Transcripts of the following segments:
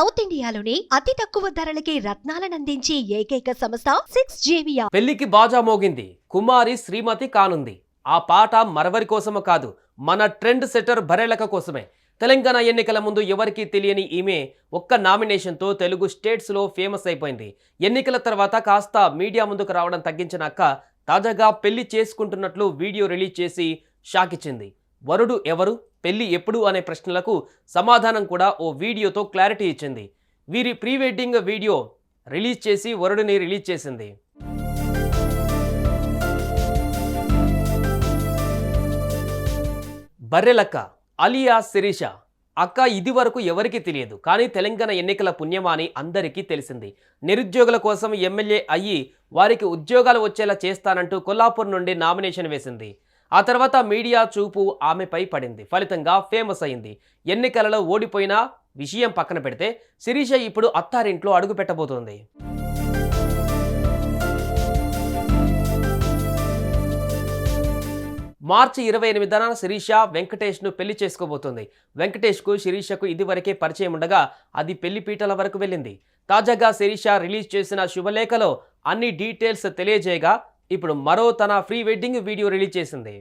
South ఇండియాలోని అతి తక్కువ ధరలకి రత్నాలనందించి ఏకైక సంస్థ సిక్స్ జేవియా పెళ్ళికి బాజా మోగింది. కుమారి శ్రీమతి కానుంది. ఆ పాట మరవరి కోసము కాదు మన ట్రెండ్ సెటర్ బరేలక కోసమే. తెలంగాణ ఎన్నికల ముందు ఎవరికీ తెలియని ఈమె ఒక్క నామినేషన్తో తెలుగు స్టేట్స్లో ఫేమస్ అయిపోయింది. ఎన్నికల తర్వాత కాస్త మీడియా ముందుకు రావడం తగ్గించిన అక్క తాజాగా పెళ్ళి చేసుకుంటున్నట్లు వీడియో రిలీజ్ చేసి షాకిచ్చింది. వరుడు ఎవరు? పెళ్ళి ఎప్పుడు అనే ప్రశ్నలకు సమాధానం కూడా ఓ వీడియోతో క్లారిటీ ఇచ్చింది. వీరి ప్రీ వెడ్డింగ్ వీడియో రిలీజ్ చేసి వరుడిని రిలీజ్ చేసింది. బర్రెలక్క అలియా శిరీష. అక్క ఇది వరకు ఎవరికీ తెలియదు కానీ తెలంగాణ ఎన్నికల పుణ్యమా అని అందరికీ తెలిసింది. నిరుద్యోగుల కోసం ఎమ్మెల్యే అయ్యి వారికి ఉద్యోగాలు వచ్చేలా చేస్తానంటూ కొల్లాపూర్ నుండి నామినేషన్ వేసింది. ఆ తర్వాత మీడియా చూపు ఆమెపై పడింది. ఫలితంగా ఫేమస్ అయింది. ఎన్నికలలో ఓడిపోయిన విషయం పక్కన పెడితే శిరీష ఇప్పుడు అత్తారింట్లో అడుగు పెట్టబోతోంది. మార్చి ఇరవై ఎనిమిదిన శిరీష వెంకటేష్ను పెళ్ళి చేసుకోబోతోంది. వెంకటేష్కు శిరీషకు ఇదివరకే పరిచయం ఉండగా అది పెళ్ళి పీటల వరకు వెళ్ళింది. తాజాగా శిరీష రిలీజ్ చేసిన శుభలేఖలో అన్ని డీటెయిల్స్ తెలియజేయగా ఇప్పుడు మరో తన ప్రీ వెడ్డింగ్ వీడియో రిలీజ్ చేసింది.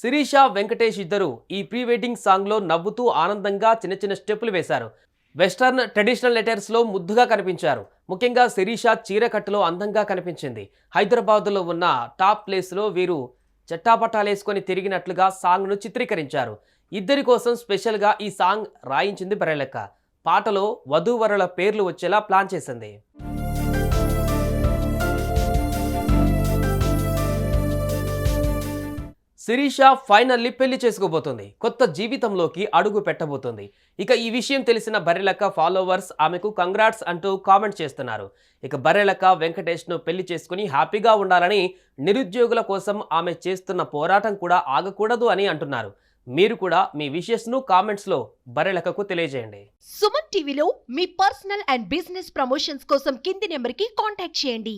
శిరీష వెంకటేష్ ఇద్దరు ఈ ప్రీ వెడ్డింగ్ సాంగ్లో నవ్వుతూ ఆనందంగా చిన్న చిన్న స్టెప్పులు వేశారు. వెస్టర్న్ ట్రెడిషనల్ లెటర్స్లో ముద్దుగా కనిపించారు. ముఖ్యంగా శిరీష చీరకట్టులో అందంగా కనిపించింది. హైదరాబాద్లో ఉన్న టాప్ ప్లేస్లో వీరు చట్టాపట్టాలేసుకొని తిరిగినట్లుగా సాంగ్ను చిత్రీకరించారు. ఇద్దరి కోసం స్పెషల్గా ఈ సాంగ్ రాయించింది బరెలెక్క పాటలో వధూవరుల పేర్లు వచ్చేలా ప్లాన్ చేసింది. శిరీష ఫైనల్లీ పెళ్ళి చేసుకోబోతుంది. కొత్త జీవితంలోకి అడుగు పెట్టబోతుంది. ఇక ఈ విషయం తెలిసిన బర్రెలక్క ఫాలోవర్స్ ఆమెకు కంగ్రాట్స్ అంటూ కామెంట్ చేస్తున్నారు. ఇక బర్రెలక్క వెంకటేష్ను పెళ్ళి చేసుకుని హ్యాపీగా ఉండాలని నిరుద్యోగుల కోసం ఆమె చేస్తున్న పోరాటం కూడా ఆగకూడదు అని అంటున్నారు. మీరు కూడా మీ విషెస్ను కామెంట్స్లో బరెలకకు తెలియజేయండి. సుమన్ టీవీలో మీ పర్సనల్ అండ్ బిజినెస్ ప్రమోషన్స్ కోసం కింది నెంబర్కి కాంటాక్ట్ చేయండి.